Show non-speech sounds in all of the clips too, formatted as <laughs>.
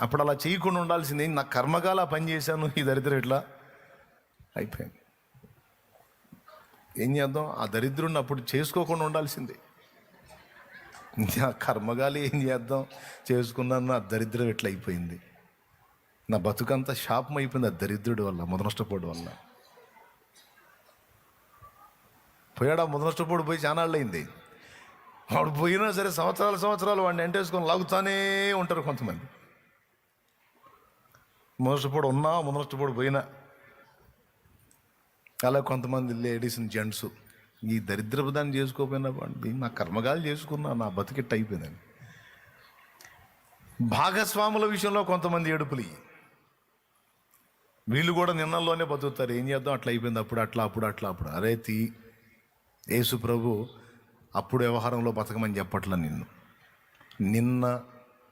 అప్పుడు అలా చేయకుండా ఉండాల్సింది నా కర్మగాల పని చేశాను ఈ దరిద్రం ఇట్లా అయిపోయింది. ఏం చేద్దాం? ఆ దరిద్రుడిని అప్పుడు చేసుకోకుండా ఉండాల్సింది. నా కర్మగాలి ఏం చేద్దాం? చేసుకున్నాను నా దరిద్రం ఎట్లా అయిపోయింది? నా బతుకంతా శాపం అయిపోయింది ఆ దరిద్రుడి వల్ల ముదనష్టపోడు వల్ల. పోయాడా ముదనష్టపోడు? పోయి చానాళ్ళు అయింది. వాడు పోయినా సరే సంవత్సరాలు సంవత్సరాలు వాడిని ఎంటేసుకొని లాగుతానే ఉంటారు కొంతమంది. ముదనష్టపోడు ఉన్నా ముదనష్టపోడు పోయినా అలా కొంతమంది లేడీస్ జెంట్స్ ఈ దరిద్రపు దాన్ని చేసుకోపోయినా నా కర్మగాలు చేసుకున్నా నా బతికిట్ట అయిపోయిందని. భాగస్వాముల విషయంలో కొంతమంది ఏడుపులు వీళ్ళు కూడా నిన్నల్లోనే బతుకుతారు. ఏం చేద్దాం? అట్లా అయిపోయింది. అప్పుడు అట్లా అప్పుడు అట్లా అప్పుడు అరే తీ యేసు ప్రభు అప్పుడు వ్యవహారంలో బతకమని చెప్పట్లా నిన్ను. నిన్న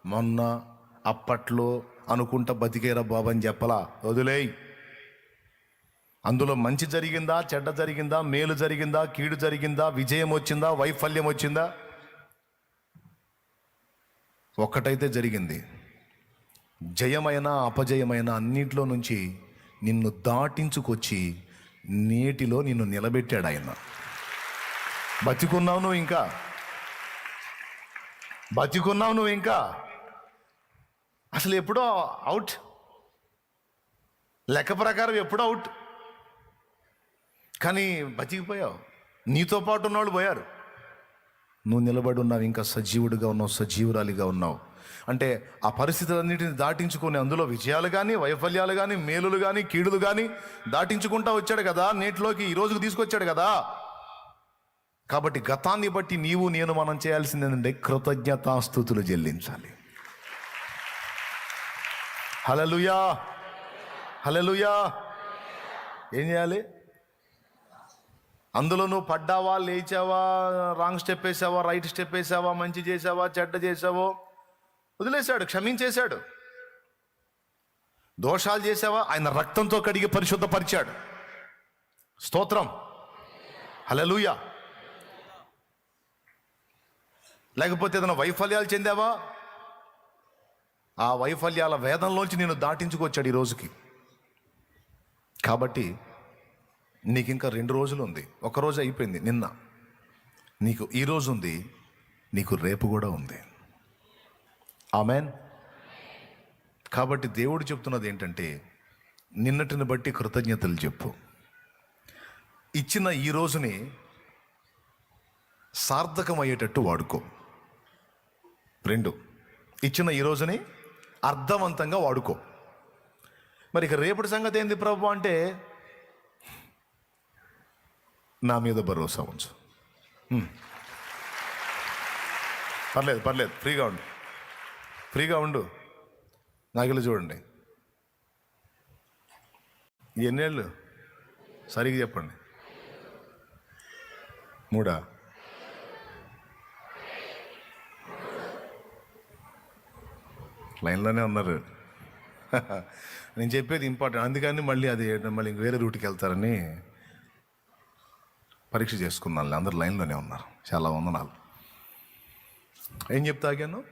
మొన్న అప్పట్లో అనుకుంటా బతికేరా బాబు అని చెప్పలా. వదిలేయ్. అందులో మంచి జరిగిందా చెడ్డ జరిగిందా మేలు జరిగిందా కీడు జరిగిందా విజయం వచ్చిందా వైఫల్యం వచ్చిందా? ఒక్కటైతే జరిగింది. జయమైన అపజయమైన అన్నింటిలో నుంచి నిన్ను దాటించుకొచ్చి నేటిలో నిన్ను నిలబెట్టాడు ఆయన. బతికున్నావు నువ్వు ఇంకా. బతికున్నావు నువ్వు ఇంకా. అసలు ఎప్పుడో అవుట్ లెక్క ప్రకారం ఎప్పుడో అవుట్ కానీ బతికిపోయావు. నీతో పాటు ఉన్నవాళ్ళు పోయారు. నువ్వు నిలబడి ఉన్నావు ఇంకా సజీవుడిగా ఉన్నావు సజీవురాలిగా ఉన్నావు. అంటే ఆ పరిస్థితులన్నింటిని దాటించుకొని అందులో విజయాలు కానీ వైఫల్యాలు కానీ మేలులు కానీ కీడులు కానీ దాటించుకుంటా వచ్చాడు కదా నేటిలోకి ఈ రోజుకు తీసుకొచ్చాడు కదా. కాబట్టి గతాన్ని బట్టి నీవు నేను మనం చేయాల్సింది ఏంటంటే కృతజ్ఞతాస్థుతులు చెల్లించాలి. హలలుయా హలలుయా ఏం చేయాలి? అందులో నువ్వు పడ్డావా లేచావా రాంగ్ స్టెప్ వేసావా రైట్ స్టెప్ వేసావా మంచి చేసావా చెడ్డ చేసావో? వదిలేశాడు క్షమించేశాడు. దోషాలు చేసావా? ఆయన రక్తంతో కడిగి పరిశుద్ధపరిచాడు. స్తోత్రం. హలలుయా లేకపోతే ఏదైనా వైఫల్యాలు చెందావా? ఆ వైఫల్యాల వేదంలోంచి నేను దాటించుకొచ్చాడు ఈ రోజుకి. కాబట్టి నీకు ఇంకా రెండు రోజులు ఉంది ఒక రోజు అయిపోయింది నిన్న. నీకు ఈ రోజు ఉంది నీకు రేపు కూడా ఉంది. ఆమెన్? కాబట్టి దేవుడు చెప్తున్నది ఏంటంటే నిన్నటిని బట్టి కృతజ్ఞతలు చెప్పు. ఇచ్చిన ఈ రోజుని సార్థకమయ్యేటట్టు వాడుకో. రెండు. ఇచ్చిన ఈ రోజుని అర్థవంతంగా వాడుకో. మరి ఇక రేపటి సంగతి ఏంది ప్రభు అంటే నా మీద భరోసా ఉంచు. పర్లేదు పర్లేదు ఫ్రీగా ఉండు. ఫ్రీగా ఉండు. నాగిలు చూడండి. ఎన్నేళ్ళు? సరిగ్గా చెప్పండి. మూడా? లైన్లోనే ఉన్నారు. <laughs> నేను చెప్పేది ఇంపార్టెంట్. అందుకని మళ్ళీ అది మళ్ళీ ఇంక వేరే రూట్కి వెళ్తారని పరీక్ష చేసుకున్నాను అందరు లైన్లోనే ఉన్నారు. చాలా వందనాలు. ఏం చెప్తా ఆగాను?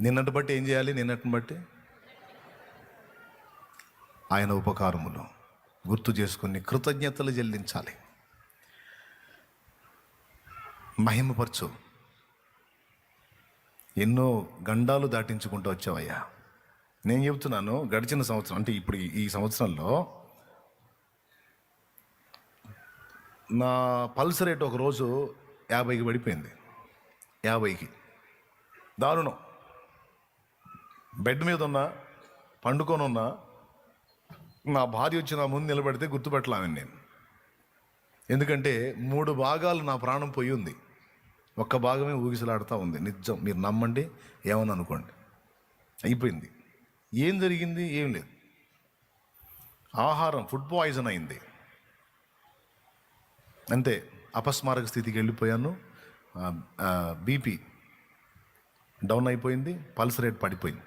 నిన్నటి బట్టి ఏం చేయాలి? నిన్నటిని బట్టి ఆయన ఉపకారములు గుర్తు చేసుకుని కృతజ్ఞతలు చెల్లించాలి. మహిమపరచు. ఎన్నో గండాలు దాటించుకుంటూ వచ్చావయ్యా. నేను చెబుతున్నాను గడిచిన సంవత్సరం అంటే ఇప్పుడు ఈ- సంవత్సరంలో నా పల్స్ రేట్ ఒక రోజు యాభైకి పడిపోయింది. యాభైకి. దారుణం. బెడ్ మీద ఉన్నా పండుకొని ఉన్నా నా భార్య వచ్చి నా ముందు నిలబడితే గుర్తుపెట్టలేమని నేను. ఎందుకంటే మూడు భాగాలు నా ప్రాణం పోయి ఉంది. ఒక్క భాగమే ఊగిసలాడుతూ ఉంది. నిజం. మీరు నమ్మండి ఏమని అనుకోండి. అయిపోయింది. ఏం జరిగింది? ఏం లేదు. ఆహారం ఫుడ్ పాయిజన్ అయింది. అంతే. అపస్మారక స్థితికి వెళ్ళిపోయాను. బీపీ డౌన్ అయిపోయింది. పల్స్ రేట్ పడిపోయింది.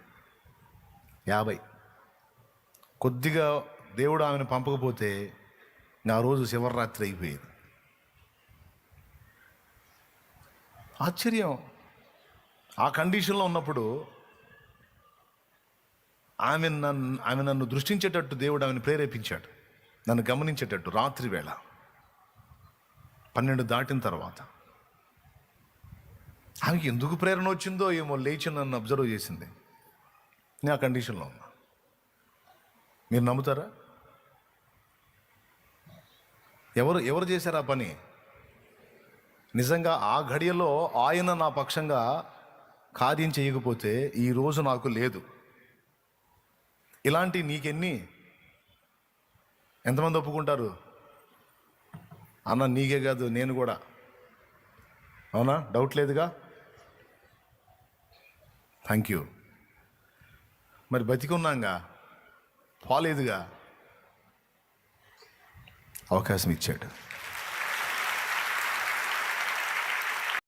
యాభై. కొద్దిగా దేవుడు ఆమెను పంపకపోతే నా రోజు శివరాత్రి అయిపోయేది. ఆశ్చర్యం. ఆ కండిషన్లో ఉన్నప్పుడు ఆమె నన్ను ఆమె నన్ను దృష్టించేటట్టు దేవుడు ఆమెను ప్రేరేపించాడు. నన్ను గమనించేటట్టు రాత్రి వేళ పన్నెండు దాటిన తర్వాత. ఆమెకి ఎందుకు ప్రేరణ వచ్చిందో ఏమో లేచి నన్ను అబ్జర్వ్ చేసింది. నేను ఆ కండిషన్లో ఉన్నా. మీరు నమ్ముతారా? ఎవరు ఎవరు చేశారు ఆ పని? నిజంగా ఆ ఘడియలో ఆయన నా పక్షంగా కార్యం చేయకపోతే ఈ రోజు నాకు లేదు. ఇలాంటి నీకెన్ని? ఎంతమంది ఒప్పుకుంటారు? అన్న నీకే కాదు నేను కూడా. అవునా? డౌట్ లేదుగా? థ్యాంక్ యూ మరి బతికున్నాగా? పోలేదుగా? అవకాశం ఇచ్చాడు.